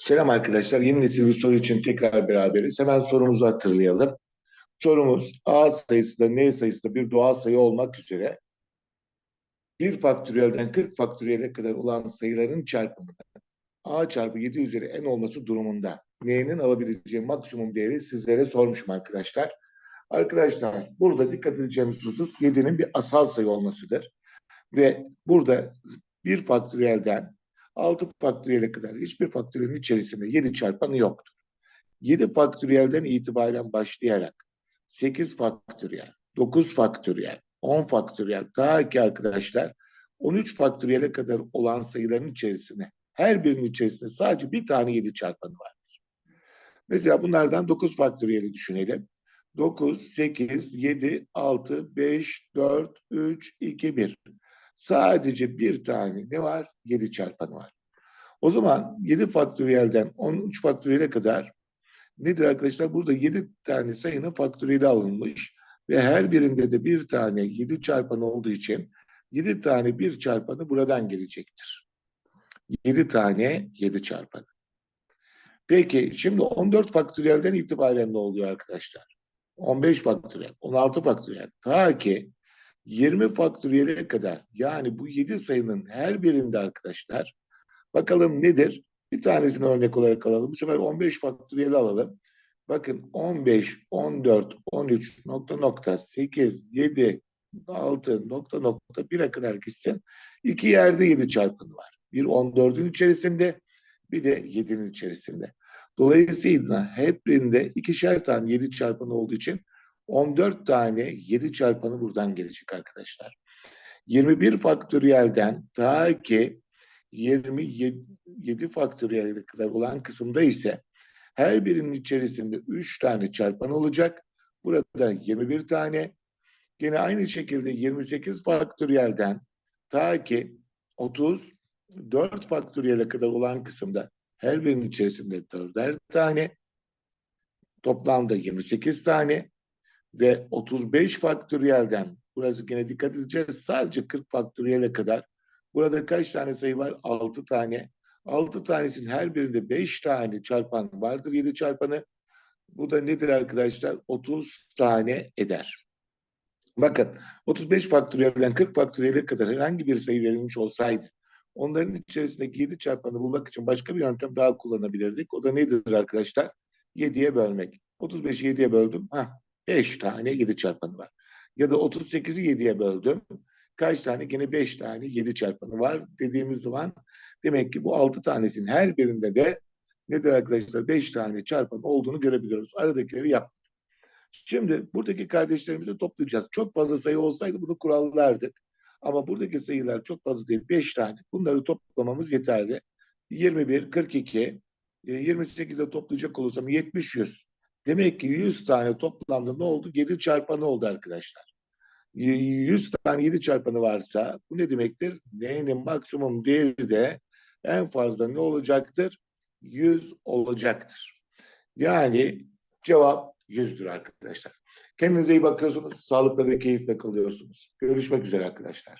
Selam arkadaşlar. Yeni nesil bir soru için tekrar beraberiz. Hemen sorumuzu hatırlayalım. Sorumuz A sayısı da N sayısı da bir doğal sayı olmak üzere bir faktöriyelden 40 faktöriyele kadar olan sayıların çarpımı A çarpı 7 üzeri N olması durumunda N'nin alabileceği maksimum değeri sizlere sormuşum arkadaşlar. Arkadaşlar burada dikkat edeceğimiz husus 7'nin bir asal sayı olmasıdır. Ve burada bir faktöriyelden 6 faktöriyele kadar hiçbir faktöriyelin içerisinde 7 çarpanı yoktur. 7 faktöriyelden itibaren başlayarak 8 faktöriyel, 9 faktöriyel, 10 faktöriyel ta ki arkadaşlar 13 faktöriyele kadar olan sayıların içerisinde her birinin içerisinde sadece bir tane 7 çarpanı vardır. Mesela bunlardan 9 faktöriyeli düşünelim. 9, 8, 7, 6, 5, 4, 3, 2, 1. Sadece bir tane ne var? 7 çarpanı var. O zaman 7 faktöriyelden 13 faktöriyele kadar nedir arkadaşlar? Burada 7 tane sayının faktöriyeli alınmış ve her birinde de bir tane 7 çarpanı olduğu için 7 tane bir çarpanı buradan gelecektir. 7 tane 7 çarpanı. Peki şimdi 14 faktöriyelden itibaren ne oluyor arkadaşlar? 15 faktöriyel, 16 faktöriyel. Ta ki 20 faktöriyele kadar yani bu 7 sayının her birinde arkadaşlar bakalım nedir? Bir tanesini örnek olarak alalım. Bu sefer 15 faktöriyeli alalım. Bakın 15, 14, 13 nokta nokta 8, 7, 6 nokta nokta 1'e kadar gitsin. İki yerde 7 çarpanı var. Bir 14'ün içerisinde bir de 7'nin içerisinde. Dolayısıyla hep birinde ikişer tane 7 çarpanı olduğu için 14 tane 7 çarpanı buradan gelecek arkadaşlar. 21 faktöriyelden ta ki 27 faktöriyel kadar olan kısımda ise her birinin içerisinde 3 tane çarpan olacak. Burada 21 tane. Yine aynı şekilde 28 faktöriyelden ta ki 34 faktöriyele kadar olan kısımda her birinin içerisinde 4'er tane. Toplamda 28 tane ve 35 faktöriyelden burası yine dikkat edeceğiz sadece 40 faktöriyele kadar burada kaç tane sayı var? 6 tane. 6 tanesinin her birinde 5 tane çarpan vardır 7 çarpanı. Bu da nedir arkadaşlar? 30 tane eder. Bakın 35 faktöriyelden 40 faktöriyele kadar herhangi bir sayı verilmiş olsaydı onların içerisindeki 7 çarpanı bulmak için başka bir yöntem daha kullanabilirdik. O da nedir arkadaşlar? 7'ye bölmek. 35'i 7'ye böldüm. Hah, 5 tane 7 çarpanı var. Ya da 38'i 7'ye böldüm. Kaç tane? Gene 5 tane 7 çarpanı var dediğimiz zaman demek ki bu 6 tanesinin her birinde de nedir arkadaşlar? 5 tane çarpan olduğunu görebiliyoruz. Aradakileri yap. Şimdi buradaki kardeşlerimizi toplayacağız. Çok fazla sayı olsaydı bunu kurallardık. Ama buradaki sayılar çok fazla değil. 5 tane. Bunları toplamamız yeterli. 21, 42, 28'e toplayacak olursam 70, 100. Demek ki 100 tane toplamda ne oldu? 7 çarpanı oldu arkadaşlar. 100 tane 7 çarpanı varsa bu ne demektir? N'nin maksimum değeri de en fazla ne olacaktır? 100 olacaktır. Yani cevap 100'dür arkadaşlar. Kendinize iyi bakıyorsunuz. Sağlıkla ve keyifle kalıyorsunuz. Görüşmek üzere arkadaşlar.